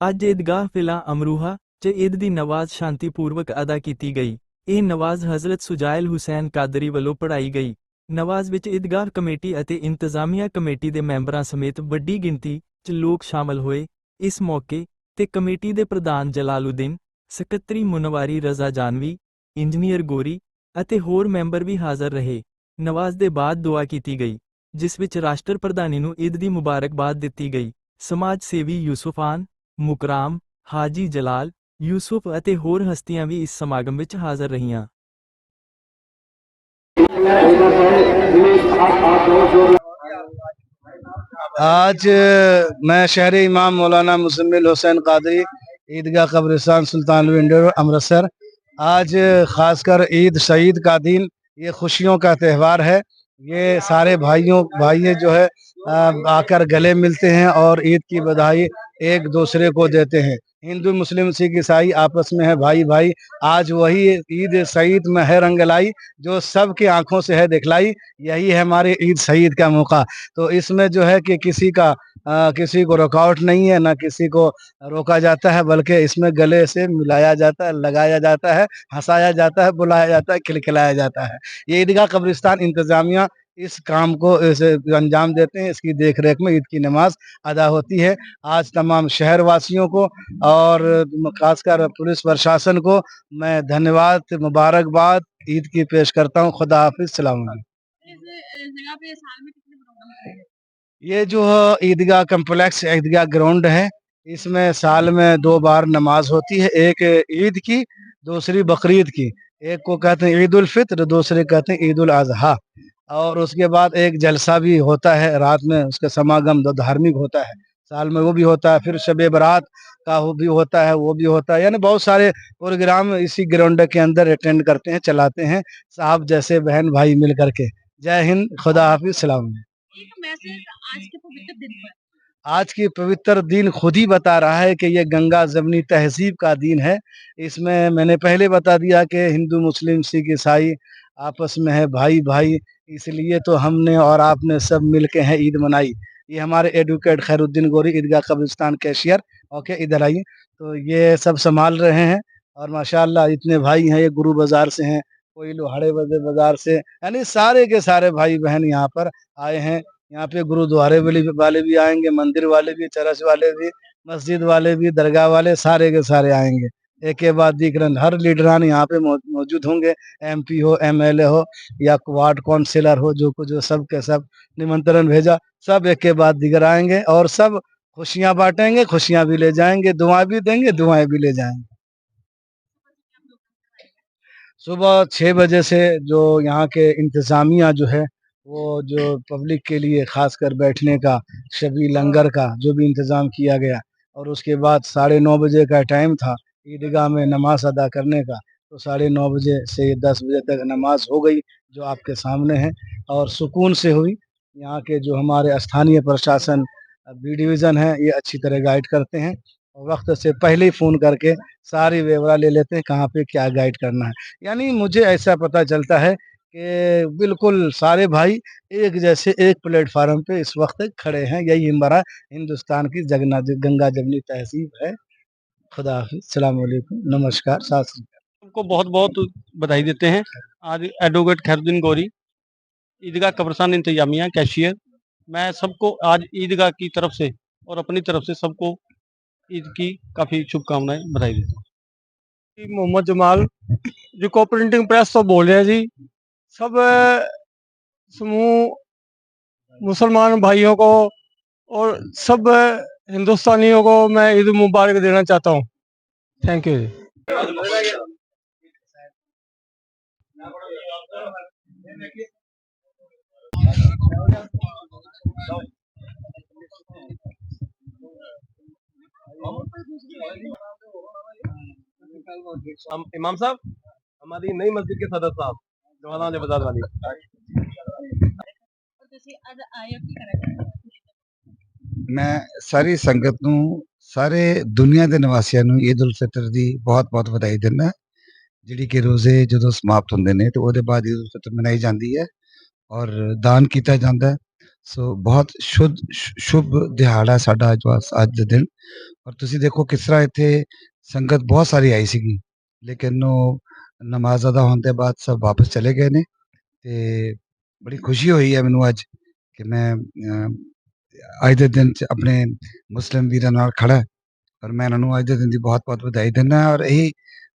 ਅੱਜ ਈਦਗਾਹ ਫਿਲਾ ਅਮਰੂਹਾ 'ਚ ਈਦ ਦੀ ਨਮਾਜ਼ ਸ਼ਾਂਤੀਪੂਰਵਕ ਅਦਾ ਕੀਤੀ ਗਈ। ਇਹ ਨਵਾਜ਼ ਹਜ਼ਰਤ ਸੁਜਾਇਲ ਹੁਸੈਨ ਕਾਦਰੀ ਵੱਲੋਂ ਪੜ੍ਹਾਈ ਗਈ। ਨਵਾਜ਼ ਵਿੱਚ ਈਦਗਾਹ ਕਮੇਟੀ ਅਤੇ ਇੰਤਜ਼ਾਮੀਆ ਕਮੇਟੀ ਦੇ ਮੈਂਬਰਾਂ ਸਮੇਤ ਵੱਡੀ ਗਿਣਤੀ 'ਚ ਲੋਕ ਸ਼ਾਮਲ ਹੋਏ। ਇਸ ਮੌਕੇ ਤੇ ਕਮੇਟੀ ਦੇ ਪ੍ਰਧਾਨ ਜਲਾਲਉਦੀਨ ਸਕੱਤਰੀ ਮੁਨਵਾਰੀ ਰਜ਼ਾ ਜਾਨਵੀ, ਇੰਜੀਨੀਅਰ ਗੋਰੀ ਅਤੇ ਹੋਰ ਮੈਂਬਰ ਵੀ ਹਾਜ਼ਰ ਰਹੇ। ਨਵਾਜ਼ ਦੇ ਬਾਅਦ ਦੁਆ ਕੀਤੀ ਗਈ, ਜਿਸ ਵਿੱਚ ਰਾਸ਼ਟਰ ਪ੍ਰਧਾਨੀ ਨੂੰ ਈਦ ਦੀ ਮੁਬਾਰਕਬਾਦ ਦਿੱਤੀ ਗਈ। ਸਮਾਜ ਸੇਵੀ ਯੂਸੁਫਾਨ ਮੁਕਰਾਮ ਹਾਜੀ ਜਲਾਲ ਯੂਸੁਫ ਅਤੇ ਹੋਰ ਹਸਤੀਆਂ ਵੀ ਇਸ ਸਮਾਗਮ ਵਿੱਚ ਹਾਜ਼ਰ ਰਹੀਆਂ आज अ, मैं शहर इमाम मौलाना मुजम्मिल हुसैन कादरी ईदगाह कब्रिस्तान सुल्तान इंडोर अमृतसर आज अ, खासकर ईद सईद का दिन ये खुशियों का त्यौहार है ये सारे भाइयों भाई जो है अ, आकर गले मिलते हैं और ईद की बधाई एक दूसरे को देते हैं। हिंदू मुस्लिम सिख ईसाई आपस में है भाई भाई। आज वही ईद सईद में है रंग लाई जो सबकी आँखों से है दिखलाई यही है हमारे ईद सईद का मौका। तो इसमें जो है कि किसी का आ, किसी को रुकावट नहीं है ना किसी को रोका जाता है बल्कि इसमें गले से मिलाया जाता है लगाया जाता है हंसाया जाता है बुलाया जाता है खिलखिलाया जाता है। ये ईदगाह कब्रिस्तान इंतजामिया इस काम को अंजाम देते हैं, इसकी देख रेख में ईद की नमाज़ अदा होती है। आज तमाम शहर वासियों को और खासकर पुलिस प्रशासन को मैं धन्यवाद, मुबारकबाद, ईद की पेश करता हूँ। खुदा हाफिज। सलाम ये जो ईदगाह कम्प्लेक्स, ईदगाह ग्राउंड है, इसमें साल में दो बार नमाज़ होती है, एक ईद की, दूसरी बकरीद की। एक को कहते हैं ईद उल फित्र, दूसरे कहते हैं ईद उल अजहा। और उसके बाद एक जलसा भी होता है रात में उसका समागम जो धार्मिक होता है। साल में वो भी होता है फिर शब बरात का वो भी होता है वो भी होता है। यानी बहुत सारे प्रोग्राम इसी ग्राउंड के अंदर अटेंड करते हैं चलाते हैं साहब जैसे बहन भाई मिल करके। जय हिंद खुदा हाफिज सलाम आज के पवित्र दिन आज की पवित्र दिन खुद ही बता रहा है कि ये गंगा जमनी तहजीब का दिन है। इसमें मैंने पहले बता दिया कि हिंदू मुस्लिम सिख ईसाई आपस में है भाई भाई, इसलिए तो हमने और आपने सब मिल के हैं ईद मनाई। ये हमारे एडवोकेट खैरुद्दीन गोरी ईदगाह कब्रिस्तान कैशियर। ओके, इधर आइए। तो ये सब संभाल रहे हैं और माशाल्लाह इतने भाई हैं, ये गुरु बाज़ार से हैं, कोई लोहाड़े बजे बाज़ार से, यानी सारे के सारे भाई बहन यहाँ पर आए हैं। यहाँ पे गुरुद्वारे वाले भी आएँगे, मंदिर वाले भी, चरच वाले भी, मस्जिद वाले भी, दरगाह वाले सारे के सारे आएँगे। एक के बाद हैं। हर लीडरान यहाँ पे मौजूद होंगे एमपी हो एमएलए हो, या वार्ड काउंसिलर हो, जो कुछ सब के सब निमंत्रण भेजा सब एक के बाद दिगर आएँगे और सब खुशियाँ बांटेंगे, खुशियाँ भी ले जाएँगे, दुआएँ भी देंगे, दुआएँ भी ले जाएँगे सुबह छः बजे से जो यहाँ के इंतज़ामिया जो है, वो जो पब्लिक के लिए खासकर बैठने का, शबी लंगर का, जो भी इंतज़ाम किया गया, और उसके बाद साढ़े नौ बजे का टाइम था ईदगाह में नमाज़ अदा करने का तो साढ़े नौ बजे से दस बजे तक नमाज़ हो गई जो आपके सामने है और सुकून से हुई। यहाँ के जो हमारे स्थानीय प्रशासन बी डिवीज़न है, ये अच्छी तरह गाइड करते हैं वक्त से पहले ही फ़ोन करके सारी व्यवरा ले लेते हैं कहाँ पे क्या गाइड करना है। यानी मुझे ऐसा पता चलता है कि बिल्कुल सारे भाई एक जैसे एक प्लेटफार्म पे इस वक्त खड़े हैं। यही हमारा हिंदुस्तान की जगना गंगा जगनी तहजीब है। खुदा हाफिज़। नमस्कार। आपको बहुत बहुत बधाई देते हैं। आज एडवोकेट खैरुद्दीन गौरी ईदगाह कब्रस्तान इंतजामिया कैशियर। मैं सबको आज ईदगाह की तरफ़ से और अपनी तरफ़ से सबको ईद की काफ़ी शुभकामनाएँ बधाई देता हूँ। Mohammad Jamal Rico printing press तो बोल रहे जी सब समूह मुसलमान भाइयों को और सब हिंदुस्तानियों को मैं ईद मुबारक देना चाहता हूँ। थैंक यू जी। इमाम साहब, हमारी नई मस्जिद के सदर साहब ने बाज़ार वाली। ਮੈਂ ਸਾਰੀ ਸੰਗਤ ਨੂੰ ਸਾਰੇ ਦੁਨੀਆ ਦੇ ਨਿਵਾਸੀਆਂ ਨੂੰ ਈਦ ਉਲ ਫਿਤਰ ਦੀ ਬਹੁਤ-ਬਹੁਤ ਵਧਾਈ ਦਿੰਦਾ ਜਿਹੜੀ ਕਿ ਰੋਜ਼ੇ ਜਦੋਂ ਸਮਾਪਤ ਹੁੰਦੇ ਨੇ ਤੇ ਉਹਦੇ ਬਾਅਦ ਈਦ ਉਲ ਫਿਤਰ ਮਨਾਈ ਜਾਂਦੀ ਹੈ ਔਰ ਦਾਨ ਕੀਤਾ ਜਾਂਦਾ ਸੋ ਬਹੁਤ ਸ਼ੁੱਧ ਸ਼ੁ- ਸ਼ੁਭ ਦਿਹਾੜਾ ਸਾਡਾ ਅੱਜ ਵਾਸ- ਅੱਜ ਦੇ ਦਿਨ। ਔਰ ਤੁਸੀਂ ਦੇਖੋ ਕਿਸ ਤਰ੍ਹਾਂ ਇੱਥੇ ਸੰਗਤ ਬਹੁਤ ਸਾਰੀ ਆਈ ਸੀਗੀ। ਲੇਕਿਨ ਉਹ ਨਮਾਜ਼ ਅਦਾ ਹੋਣ ਦੇ ਬਾਅਦ ਸਭ ਵਾਪਸ ਚਲੇ ਗਏ ਨੇ ਤੇ ਬੜੀ ਖੁਸ਼ੀ ਹੋਈ ਹੈ ਮੈਨੂੰ ਅੱਜ ਕਿ ਮੈਂ ਅਮ, ਅੱਜ ਦੇ ਦਿਨ 'ਚ ਆਪਣੇ ਮੁਸਲਿਮ ਵੀਰਾਂ ਨਾਲ ਖੜਾ ਔਰ ਮੈਂ ਇਹਨਾਂ ਨੂੰ ਅੱਜ ਦੇ ਦਿਨ ਦੀ ਬਹੁਤ-ਬਹੁਤ ਵਧਾਈ ਦਿੰਦਾ ਔਰ ਇਹੀ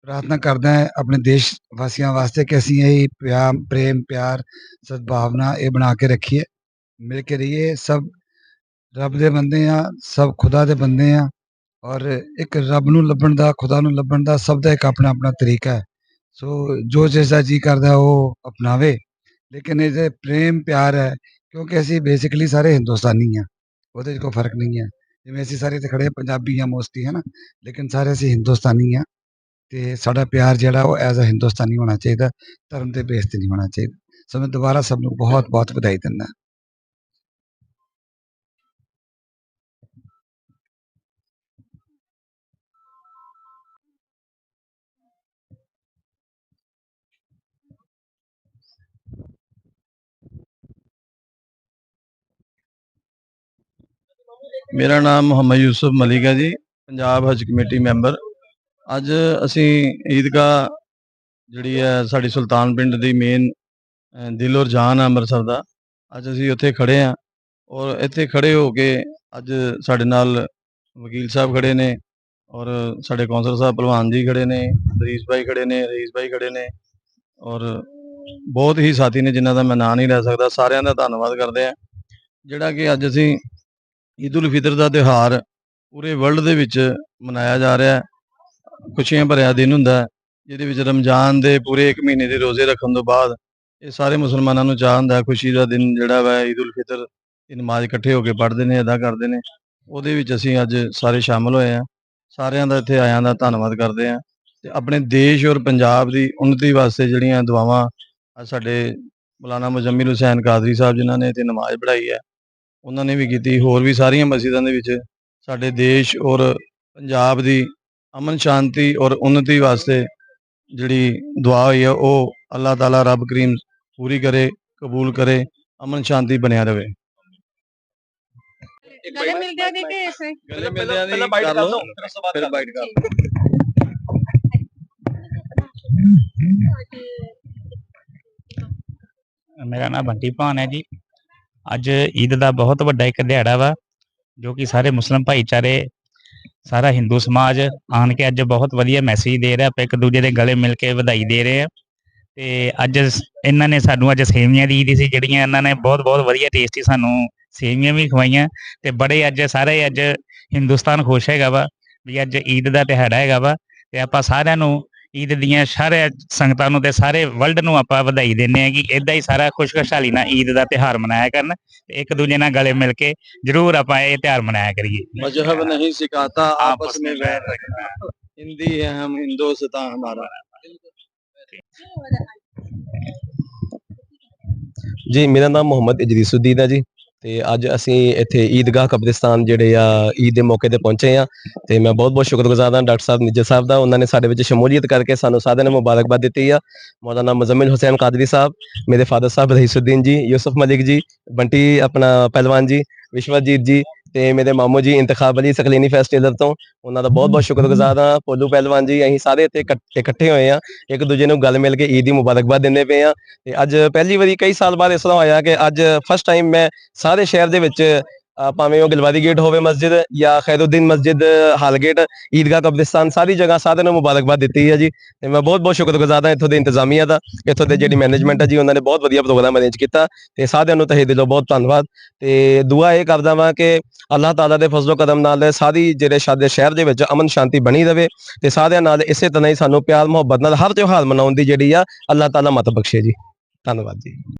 ਪ੍ਰਾਰਥਨਾ ਕਰਦਾ ਹਾਂ ਆਪਣੇ ਦੇਸ਼ ਵਾਸੀਆਂ ਵਾਸਤੇ ਕਿ ਅਸੀਂ ਇਹ ਪਿਆਰ, ਪ੍ਰੇਮ, ਪਿਆਰ, ਸਦਭਾਵਨਾ ਇਹ ਬਣਾ ਕੇ ਰੱਖੀਏ। ਮਿਲ ਕੇ ਰਹੀਏ, ਸਭ ਰੱਬ ਦੇ ਬੰਦੇ ਆ ਸਭ ਖੁਦਾ ਦੇ ਬੰਦੇ ਆ ਔਰ ਇੱਕ ਰੱਬ ਨੂੰ ਲੱਭਣ ਦਾ, ਖੁਦਾ ਨੂੰ ਲੱਭਣ ਦਾ ਸਭ ਦਾ ਇੱਕ ਆਪਣਾ ਆਪਣਾ ਤਰੀਕਾ ਹੈ। ਸੋ ਜੋ ਜਿਸਦਾ ਜੀ ਕਰਦਾ ਉਹ ਅਪਣਾਵੇ। ਲੇਕਿਨ ਇਹ ਜੇ ਪ੍ਰੇਮ, ਪਿਆਰ ਹੈ ਕਿਉਂਕਿ ਅਸੀਂ ਬੇਸਿਕਲੀ ਸਾਰੇ ਹਿੰਦੁਸਤਾਨੀ ਆ ਉਹਦੇ 'ਚ ਕੋਈ ਫ਼ਰਕ ਨਹੀਂ ਹੈ। ਜਿਵੇਂ ਅਸੀਂ ਸਾਰੇ ਇੱਥੇ ਖੜੇ ਪੰਜਾਬੀ ਆ ਮੋਸਟਲੀ ਹੈ ਨਾ? ਲੇਕਿਨ ਸਾਰੇ ਅਸੀਂ ਹਿੰਦੁਸਤਾਨੀ ਆ ਤੇ ਸਾਡਾ ਪਿਆਰ ਜਿਹੜਾ ਉਹ ਐਜ਼ ਅ ਹਿੰਦੁਸਤਾਨੀ ਹੋਣਾ ਚਾਹੀਦਾ, ਧਰਮ ਦੇ ਬੇਸ ਤੇ ਨਹੀਂ ਹੋਣਾ ਚਾਹੀਦਾ। ਸੋ ਮੈਂ ਦੁਬਾਰਾ ਸਭ ਨੂੰ ਬਹੁਤ ਬਹੁਤ ਵਧਾਈ ਦਿੰਦਾ। ਮੇਰਾ ਨਾਮ ਮੁਹੰਮਦ ਯੂਸਫ ਮਲਿਕ ਹੈ ਜੀ, ਪੰਜਾਬ ਹਜ ਕਮੇਟੀ ਮੈਂਬਰ। ਅੱਜ ਅਸੀਂ ਈਦਗਾਹ ਜਿਹੜੀ ਹੈ ਸਾਡੀ ਸੁਲਤਾਨ ਪਿੰਡ ਦੀ ਮੇਨ ਦਿਲ ਔਰ ਜਾਨ ਹੈ ਅੰਮ੍ਰਿਤਸਰ ਦਾ। ਅੱਜ ਅਸੀਂ ਉੱਥੇ ਖੜੇ ਆ ਔਰ ਇੱਥੇ ਖੜੇ ਹੋ ਕੇ ਅੱਜ ਸਾਡੇ ਨਾਲ ਵਕੀਲ ਸਾਹਿਬ ਖੜੇ ਨੇ ਔਰ ਸਾਡੇ ਕੌਂਸਲ ਸਾਹਿਬ ਭਲਵਾਨ ਜੀ ਖੜੇ ਨੇ, ਰਈਸ ਭਾਈ ਖੜੇ ਨੇ, ਰਈਸ ਭਾਈ ਖੜੇ ਨੇ ਔਰ ਬਹੁਤ ਹੀ ਸਾਥੀ ਨੇ ਜਿਨ੍ਹਾਂ ਦਾ ਮੈਂ ਨਾਂ ਨਹੀਂ ਲੈ ਸਕਦਾ। ਸਾਰਿਆਂ ਦਾ ਧੰਨਵਾਦ ਕਰਦੇ ਆ ਜਿਹੜਾ ਕਿ ਅੱਜ ਅਸੀਂ ਈਦ ਉਲ ਫਿਤਰ ਦਾ ਤਿਉਹਾਰ ਪੂਰੇ ਵਰਲਡ ਦੇ ਵਿੱਚ ਮਨਾਇਆ ਜਾ ਰਿਹਾ ਹੈ। ਖੁਸ਼ੀਆਂ ਭਰਿਆ ਦਿਨ ਹੁੰਦਾ ਹੈ, ਜਿਹਦੇ ਵਿੱਚ ਰਮਜ਼ਾਨ ਦੇ ਪੂਰੇ 1 ਮਹੀਨੇ ਦੇ ਰੋਜ਼ੇ ਰੱਖਣ ਤੋਂ ਬਾਅਦ ਇਹ ਸਾਰੇ ਮੁਸਲਮਾਨਾਂ ਨੂੰ ਚਾਹ ਹੁੰਦਾ ਖੁਸ਼ੀ ਦਾ ਦਿਨ ਜਿਹੜਾ ਵਾ ਈਦ ਉਲ ਫਿਤਰ ਦੀ ਨਮਾਜ਼ ਇਕੱਠੇ ਹੋ ਕੇ ਪੜ੍ਹਦੇ ਨੇ, ਅਦਾ ਕਰਦੇ ਨੇ। ਉਹਦੇ ਵਿੱਚ ਅਸੀਂ ਅੱਜ ਸਾਰੇ ਸ਼ਾਮਲ ਹੋਏ ਆ ਸਾਰਿਆਂ ਦਾ ਇੱਥੇ ਆਇਆਂ ਦਾ ਧੰਨਵਾਦ ਕਰਦੇ ਆ ਤੇ ਆਪਣੇ ਦੇਸ਼ ਔਰ ਪੰਜਾਬ ਦੀ ਉન્નਤੀ ਵਾਸਤੇ ਜਿਹੜੀਆਂ ਦੁਆਵਾਂ ਸਾਡੇ ਮੌਲਾਨਾ ਮੁਜੰਮਿਲ ਹੁਸੈਨ ਕਾਦਰੀ ਸਾਹਿਬ ਜਿਨ੍ਹਾਂ ਨੇ ਇੱਥੇ ਨਮਾਜ਼ ਪੜ੍ਹਾਈ ਹੈ ਉਹਨਾਂ ਨੇ ਵੀ ਕੀਤੀ ਹੋਰ ਵੀ ਸਾਰੀਆਂ ਮਸਜਿਦਾਂ ਦੇ ਵਿੱਚ ਸਾਡੇ ਦੇਸ਼ ਔਰ ਪੰਜਾਬ ਦੀ ਅਮਨ ਸ਼ਾਂਤੀ ਔਰ ਉન્નਤੀ ਵਾਸਤੇ ਜਿਹੜੀ ਦੁਆ ਹੋਈ ਹੈ ਉਹ ਅੱਲਾਹ ਤਾਲਾ ਰੱਬ ਕਰੀਮ ਪੂਰੀ ਕਰੇ ਕਬੂਲ ਕਰੇ ਅਮਨ ਸ਼ਾਂਤੀ ਬਣਿਆ ਰਵੇ। ਕਰ ਮੇਰਾ ਨਾਮ ਬੰਟੀ ਭਾਨ ਹੈ ਜੀ। ਅੱਜ ਈਦ ਦਾ ਬਹੁਤ ਵੱਡਾ ਇੱਕ ਦਿਹਾੜਾ ਵਾ, ਜੋ ਕਿ ਸਾਰੇ ਮੁਸਲਮ ਭਾਈਚਾਰੇ, ਸਾਰਾ ਹਿੰਦੂ ਸਮਾਜ ਆਣ ਕੇ ਅੱਜ ਬਹੁਤ ਵਧੀਆ ਮੈਸੇਜ ਦੇ ਰਿਹਾ, ਆਪਾਂ ਇੱਕ ਦੂਜੇ ਦੇ ਗਲੇ ਮਿਲ ਕੇ ਵਧਾਈ ਦੇ ਰਹੇ ਆ ਤੇ ਅੱਜ ਇਹਨਾਂ ਨੇ ਸਾਨੂੰ ਅੱਜ ਸੇਵੀਆਂ ਦੀ ਈਦ ਸੀ, ਜਿਹੜੀਆਂ ਇਹਨਾਂ ਨੇ ਬਹੁਤ ਬਹੁਤ ਵਧੀਆ ਟੇਸਟੀ ਸਾਨੂੰ ਸੇਵੀਆਂ ਵੀ ਖਵਾਈਆਂ। ਤੇ ਬੜੇ ਅੱਜ, ਸਾਰੇ ਅੱਜ ਹਿੰਦੁਸਤਾਨ ਖੁਸ਼ ਹੈਗਾ ਵਾ, ਵੀ ਅੱਜ ਈਦ ਦਾ ਦਿਹਾੜਾ ਹੈਗਾ ਵਾ। ਤੇ ਆਪਾਂ ਸਾਰਿਆਂ ਨੂੰ ਈਦ ਦੀਆਂ ਸਾਰੇ ਸੰਗਤਾਂ ਨੂੰ ਤੇ ਸਾਰੇ ਵਰਲਡ ਨੂੰ ਆਪਾਂ ਵਧਾਈ ਦਿੰਨੇ ਆ ਕਿ ਇਦਾਂ ਹੀ ਸਾਰਾ ਖੁਸ਼ਖੁਸ਼ਹਾਲੀ ਨਾਲ ਈਦ ਦਾ ਤਿਹਾਰ ਮਨਾਇਆ ਕਰਨ ਇੱਕ ਦੂਜੇ ਨਾਲ ਗਲੇ ਮਿਲ ਕੇ ਜਰੂਰ ਆਪਾਂ ਇਹ ਤਿਹਾਰ ਮਨਾਇਆ ਕਰੀਏ। ਮਜ਼ਹਬ ਨਹੀਂ ਸਿਖਾਤਾ ਆਪਸ ਵਿੱਚ ਵੈਰ ਰੱਖਣਾ। ਹਿੰਦੀ ਹੈ ਹਮ ਹਿੰਦੋਸਤਾਂ ਹਮਾਰਾ। ਜੀ ਮੇਰਾ ਨਾਮ ਮੁਹੰਮਦ ਇਜਰੀਸੁਦੀਨ ਹੈ ਜੀ। ਤੇ ਅੱਜ ਅਸੀਂ ਇੱਥੇ ਈਦਗਾਹ ਕਬਰਿਸਤਾਨ ਜਿਹੜੇ ਆ, ਈਦ ਦੇ ਮੌਕੇ ਤੇ ਪਹੁੰਚੇ ਆ ਤੇ ਮੈਂ ਬਹੁਤ ਬਹੁਤ ਸ਼ੁਕਰਗੁਜ਼ਾਰ ਹਾਂ ਡਾਕਟਰ ਸਾਹਿਬ ਨਿੱਜਰ ਸਾਹਿਬ ਦਾ, ਉਹਨਾਂ ਨੇ ਸਾਡੇ ਵਿੱਚ ਸ਼ਮੂਲੀਅਤ ਕਰਕੇ ਸਾਨੂੰ ਸਾਰਿਆਂ ਨੂੰ ਮੁਬਾਰਕਬਾਦ ਦਿੱਤੀ ਆ। ਮੌਲਾਨਾ ਮੁਜ਼ਮਿਲ ਹੁਸੈਨ ਕਾਦਰੀ ਸਾਹਿਬ, ਮੇਰੇ ਫਾਦਰ ਸਾਹਿਬ ਰਹੀਸੁਦੀਨ ਜੀ, ਯੂਸਫ ਮਲਿਕ ਜੀ, ਬੰਟੀ ਆਪਣਾ ਪਹਿਲਵਾਨ ਜੀ, ਵਿਸ਼ਵਜੀਤ ਜੀ ਤੇ ਮੇਰੇ ਮਾਮੂ ਜੀ ਇੰਤਖਾਬ ਅਲੀ ਸਕਲੀਨੀ ਫੈਸਟੀਵਲ ਤੋਂ ਉਹਨਾਂ ਦਾ ਬਹੁਤ ਬਹੁਤ ਸ਼ੁਕਰਗੁਜ਼ਾਰ ਹਾਂ ਪੋਲੂ ਪਹਿਲਵਾਨ ਜੀ ਅਸੀਂ ਸਾਰੇ ਇੱਥੇ ਇਕੱਠ- ਇਕੱਠੇ ਹੋਏ ਆ ਇੱਕ ਦੂਜੇ ਨੂੰ ਗੱਲ ਮਿਲ ਕੇ ਈਦ ਦੀ ਮੁਬਾਰਕਬਾਦ ਦਿੰਦੇ ਪਏ ਆ ਤੇ ਅੱਜ ਪਹਿਲੀ ਵਾਰੀ ਕਈ ਸਾਲ ਬਾਅਦ ਇਸ ਤਰ੍ਹਾਂ ਹੋਇਆ ਕਿ ਅੱਜ ਫਸਟ ਟਾਈਮ ਮੈਂ ਸਾਰੇ ਸ਼ਹਿਰ ਦੇ ਵਿੱਚ ਭਾਵੇਂ ਉਹ ਗਲਵਾਦੀ ਗੇਟ ਹੋਵੇ ਮਸਜਿਦ ਜਾਂ ਖੈਰੁਦੀਨ ਮਸਜਿਦ ਹਾਲ ਗੇਟ ਈਦਗਾਹ, ਕਬਰਿਸਤਾਨ, ਸਾਰੀ ਜਗ੍ਹਾ ਸਾਰਿਆਂ ਨੂੰ ਮੁਬਾਰਕਬਾਦ ਦਿੱਤੀ ਹੈ ਜੀ। ਤੇ ਮੈਂ ਬਹੁਤ ਬਹੁਤ ਸ਼ੁਕਰਗੁਜ਼ਾਰ ਹਾਂ ਇੱਥੋਂ ਦੇ ਇੰਤਜ਼ਾਮੀਆਂ ਦਾ, ਇੱਥੋਂ ਦੇ ਜਿਹੜੀ ਮੈਨੇਜਮੈਂਟ ਹੈ ਜੀ, ਉਹਨਾਂ ਨੇ ਬਹੁਤ ਵਧੀਆ ਪ੍ਰੋਗਰਾਮ ਅਰੇਂਜ ਕੀਤਾ ਤੇ ਸਾਰਿਆਂ ਨੂੰ ਤਹਿ ਦਿਲੋਂ ਬਹੁਤ ਧੰਨਵਾਦ। ਤੇ ਦੁਆ ਇਹ ਕਰਦਾ ਵਾਂ ਕਿ ਅੱਲਾਹ ਤਾਲਾ ਦੇ ਫਜ਼ਲੋ ਕਦਮ ਨਾਲ ਸਾਰੀ ਜਿਹੜੇ ਸ਼ਾਦੇ ਸ਼ਹਿਰ ਦੇ ਵਿੱਚ ਅਮਨ ਸ਼ਾਂਤੀ ਬਣੀ ਰਹੇ ਤੇ ਸਾਰਿਆਂ ਨਾਲ ਇਸੇ ਤਰ੍ਹਾਂ ਹੀ ਸਾਨੂੰ ਪਿਆਰ ਮੁਹੱਬਤ ਨਾਲ ਹਰ ਤਿਉਹਾਰ ਮਨਾਉਣ ਦੀ ਜਿਹੜੀ ਆ, ਅੱਲਾਹ ਤਾਲਾ ਮਤ ਬਖਸ਼ੇ ਜੀ। ਧੰਨਵਾਦ ਜੀ।